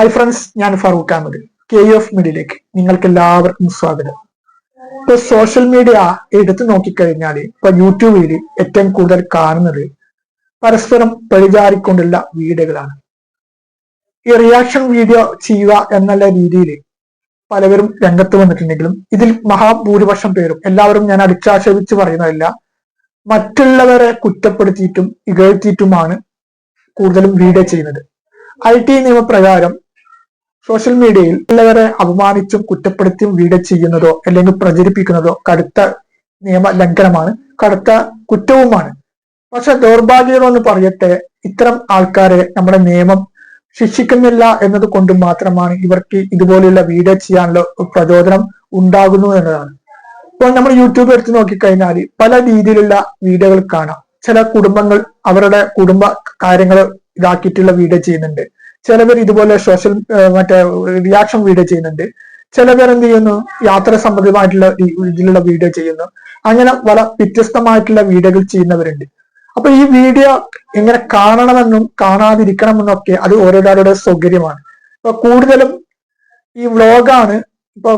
Hi friends ഞാൻ Farooq Ahmed. K F മീഡിയയിലേക്ക് നിങ്ങൾക്ക് എല്ലാവർക്കും സ്വാഗതം. ഇപ്പൊ സോഷ്യൽ മീഡിയ എടുത്തു നോക്കിക്കഴിഞ്ഞാൽ ഇപ്പൊ യൂട്യൂബിൽ ഏറ്റവും കൂടുതൽ കാണുന്നത് പരസ്പരം പരിചാരിക്കൊണ്ടുള്ള വീഡിയോകളാണ്. ഈ റിയാക്ഷൻ വീഡിയോ ചെയ്യുക എന്നുള്ള രീതിയിൽ പലവരും രംഗത്ത് വന്നിട്ടുണ്ടെങ്കിലും ഇതിൽ മഹാഭൂരിപക്ഷം പേരും എല്ലാവരും ഞാൻ അടിച്ചാക്ഷേപിച്ച് പറയുന്നതല്ല മറ്റുള്ളവരെ കുറ്റപ്പെടുത്തിയിട്ടും ഇകഴ്ത്തിയിട്ടുമാണ് കൂടുതലും വീഡിയോ ചെയ്യുന്നത്. ഐ ടി നിയമപ്രകാരം സോഷ്യൽ മീഡിയയിൽ ഉള്ളവരെ അപമാനിച്ചും കുറ്റപ്പെടുത്തിയും വീഡിയോ ചെയ്യുന്നതോ അല്ലെങ്കിൽ പ്രചരിപ്പിക്കുന്നതോ കടുത്ത നിയമ ലംഘനമാണ് കടുത്ത കുറ്റവുമാണ്. പക്ഷെ ദൗർഭാഗ്യമെന്ന് പറയട്ടെ ഇത്തരം ആൾക്കാരെ നമ്മുടെ നിയമം ശിക്ഷിക്കുന്നില്ല എന്നത് കൊണ്ട് മാത്രമാണ് ഇവർക്ക് ഇതുപോലെയുള്ള വീഡിയോ ചെയ്യാനുള്ള പ്രചോദനം ഉണ്ടാകുന്നു എന്നതാണ്. ഇപ്പോൾ നമ്മൾ യൂട്യൂബ് എടുത്ത് നോക്കിക്കഴിഞ്ഞാൽ പല രീതിയിലുള്ള വീഡിയോകൾ കാണാം. ചില കുടുംബങ്ങൾ അവരുടെ കുടുംബ കാര്യങ്ങൾ ഇതാക്കിയിട്ടുള്ള വീഡിയോ ചെയ്യുന്നുണ്ട്. ചിലവർ ഇതുപോലെ സോഷ്യൽ മറ്റേ റിയാക്ഷൻ വീഡിയോ ചെയ്യുന്നുണ്ട്. ചിലവർ എന്ത് ചെയ്യുന്നു? യാത്ര സംബന്ധമായിട്ടുള്ള ഇതിലുള്ള വീഡിയോ ചെയ്യുന്നു. അങ്ങനെ വളരെ വ്യത്യസ്തമായിട്ടുള്ള വീഡിയോകൾ ചെയ്യുന്നവരുണ്ട്. അപ്പൊ ഈ വീഡിയോ എങ്ങനെ കാണണമെന്നും കാണാതിരിക്കണമെന്നും ഒക്കെ അത് ഓരോരാളുടെ സൗകര്യമാണ്. ഇപ്പൊ കൂടുതലും ഈ വ്ലോഗാണ് ഇപ്പൊ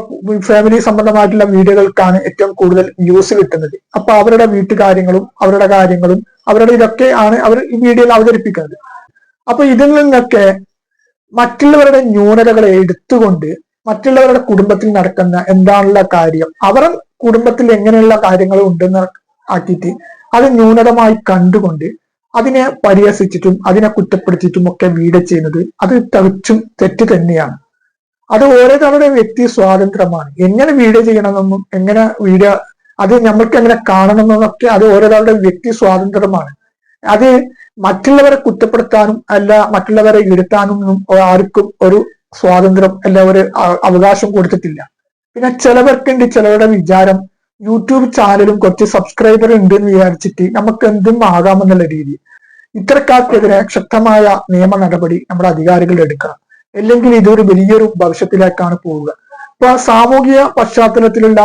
ഫാമിലി സംബന്ധമായിട്ടുള്ള വീഡിയോകൾക്കാണ് ഏറ്റവും കൂടുതൽ വ്യൂസ് കിട്ടുന്നത്. അപ്പൊ അവരുടെ വീട്ടുകാര്യങ്ങളും അവരുടെ കാര്യങ്ങളും അവരുടെ ഇതൊക്കെ ആണ് അവർ ഈ വീഡിയോയിൽ അവതരിപ്പിക്കുന്നത്. അപ്പൊ ഇതിൽ നിന്നൊക്കെ മറ്റുള്ളവരുടെ ന്യൂനതകളെ എടുത്തുകൊണ്ട് മറ്റുള്ളവരുടെ കുടുംബത്തിൽ നടക്കുന്ന എന്താണുള്ള കാര്യം അവർ കുടുംബത്തിൽ എങ്ങനെയുള്ള കാര്യങ്ങൾ ഉണ്ടെന്ന് ആക്കിയിട്ട് അത് ന്യൂനതമായി കണ്ടുകൊണ്ട് അതിനെ പരിഹസിച്ചിട്ടും അതിനെ കുറ്റപ്പെടുത്തിയിട്ടും ഒക്കെ വീട് ചെയ്യുന്നത് അത് തികച്ചും തെറ്റ് തന്നെയാണ്. അത് ഓരോ തവണ വ്യക്തി സ്വാതന്ത്ര്യമാണ്. എങ്ങനെ വീട് ചെയ്യണമെന്നും എങ്ങനെ വീട് അത് നമ്മൾക്ക് എങ്ങനെ കാണണമെന്നൊക്കെ അത് ഓരോ തവണ വ്യക്തി സ്വാതന്ത്ര്യമാണ്. അത് മറ്റുള്ളവരെ കുറ്റപ്പെടുത്താനും അല്ല മറ്റുള്ളവരെ ഇരുത്താനും ആർക്കും ഒരു സ്വാതന്ത്ര്യം അല്ല ഒരു അവകാശം കൊടുത്തിട്ടില്ല. പിന്നെ ചിലവർക്കുണ്ട് ചിലവരുടെ വിചാരം യൂട്യൂബ് ചാനലും കുറച്ച് സബ്സ്ക്രൈബർ ഉണ്ട് എന്ന് വിചാരിച്ചിട്ട് നമുക്ക് എന്തും ആകാമെന്നുള്ള രീതി. ഇത്തരക്കാർക്കെതിരെ ശക്തമായ നിയമ നടപടി നമ്മുടെ അധികാരികൾ എടുക്കണം. അല്ലെങ്കിൽ ഇതൊരു വലിയൊരു ഭവിഷ്യത്തിലേക്കാണ് പോവുക. ഇപ്പൊ സാമൂഹിക പശ്ചാത്തലത്തിലുള്ള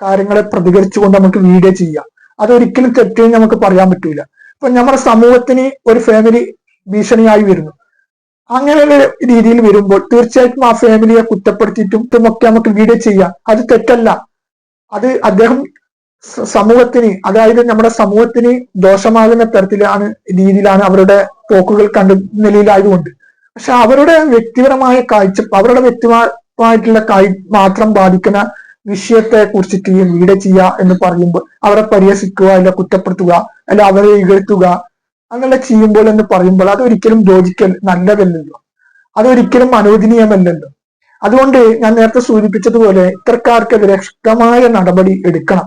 കാര്യങ്ങളെ പ്രതികരിച്ചുകൊണ്ട് നമുക്ക് വീഡിയോ ചെയ്യാം. അതൊരിക്കലും തെറ്റെന്ന് നമുക്ക് പറയാൻ പറ്റൂല. ഇപ്പൊ നമ്മുടെ സമൂഹത്തിന് ഒരു ഫാമിലി ഭീഷണിയായി വരുന്നു. അങ്ങനെ രീതിയിൽ വരുമ്പോൾ തീർച്ചയായിട്ടും ആ ഫാമിലിയെ കുറ്റപ്പെടുത്തിയിട്ടും ഒക്കെ നമുക്ക് വീഡിയോ ചെയ്യാം. അത് തെറ്റല്ല. അത് അദ്ദേഹം സമൂഹത്തിന് അതായത് നമ്മുടെ സമൂഹത്തിന് ദോഷമാകുന്ന തരത്തിലാണ് രീതിയിലാണ് അവരുടെ പോക്കുകൾ കണ്ട നിലയിലായതുകൊണ്ട്. പക്ഷെ അവരുടെ വ്യക്തിപരമായ കാഴ്ച അവരുടെ വ്യക്തിപരമായിട്ടുള്ള കായ് മാത്രം ബാധിക്കുന്ന വിഷയത്തെ കുറിച്ചിട്ട് ലീഡ് ചെയ്യുക എന്ന് പറയുമ്പോൾ അവരെ പരിഹസിക്കുക അല്ല കുറ്റപ്പെടുത്തുക അല്ല അവരെ ഇകഴ്ത്തുക അങ്ങനെ ചെയ്യുമ്പോൾ എന്ന് പറയുമ്പോൾ അതൊരിക്കലും ലോജിക്കൽ നല്ലതല്ലല്ലോ. അതൊരിക്കലും അനുവദനീയമല്ലല്ലോ അതുകൊണ്ട് ഞാൻ നേരത്തെ സൂചിപ്പിച്ചതുപോലെ ഇത്തരക്കാർക്കെതിരെ ശക്തമായ നടപടി എടുക്കണം.